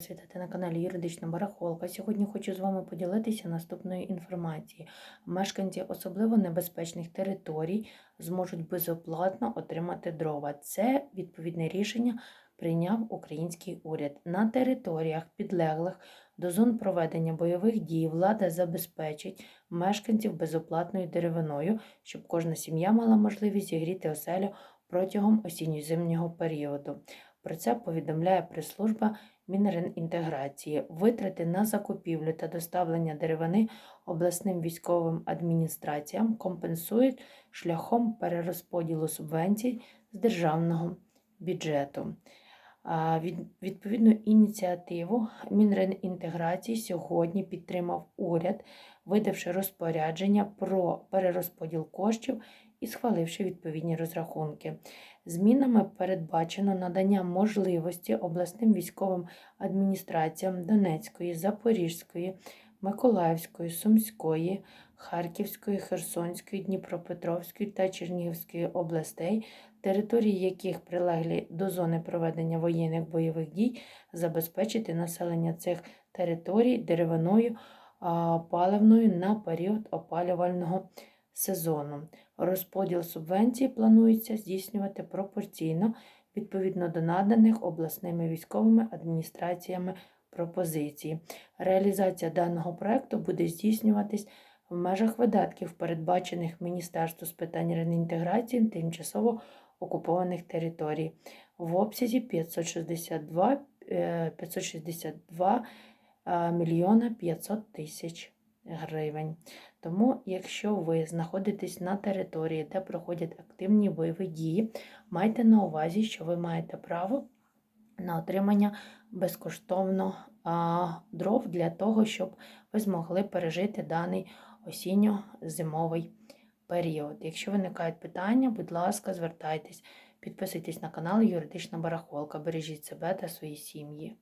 Вітати на каналі Юридична Барахолка. Сьогодні хочу з вами поділитися наступною інформацією. Мешканці особливо небезпечних територій зможуть безоплатно отримати дрова. Це відповідне рішення прийняв український уряд. На територіях, підлеглих до зон проведення бойових дій, влада забезпечить мешканців безоплатною деревиною, щоб кожна сім'я мала можливість зігріти оселю протягом осінньо-зимнього періоду. Про це повідомляє прес-служба Мінренінтеграції. Витрати на закупівлю та доставлення деревини обласним військовим адміністраціям компенсують шляхом перерозподілу субвенцій з державного бюджету. Відповідну ініціативу Мінреінтеграції сьогодні підтримав уряд, видавши розпорядження про перерозподіл коштів і схваливши відповідні розрахунки. Змінами передбачено надання можливості обласним військовим адміністраціям Донецької, Запорізької, Миколаївської, Сумської, Харківської, Херсонської, Дніпропетровської та Чернігівської областей, території яких прилеглі до зони проведення воєнних бойових дій, забезпечити населення цих територій деревиною паливною на період опалювального сезону. Розподіл субвенцій планується здійснювати пропорційно відповідно до наданих обласними військовими адміністраціями пропозицій. Реалізація даного проекту буде здійснюватись в межах видатків, передбачених Міністерству з питань реінтеграції тимчасово окупованих територій в обсязі 562, е, 562 е, мільйона 500 тисяч гривень. Тому, якщо ви знаходитесь на території, де проходять активні бойові дії, майте на увазі, що ви маєте право на отримання безкоштовно дров для того, щоб ви змогли пережити даний осінньо-зимовий період. Якщо виникають питання, будь ласка, звертайтесь, підписуйтесь на канал Юридична Барахолка, бережіть себе та свої сім'ї.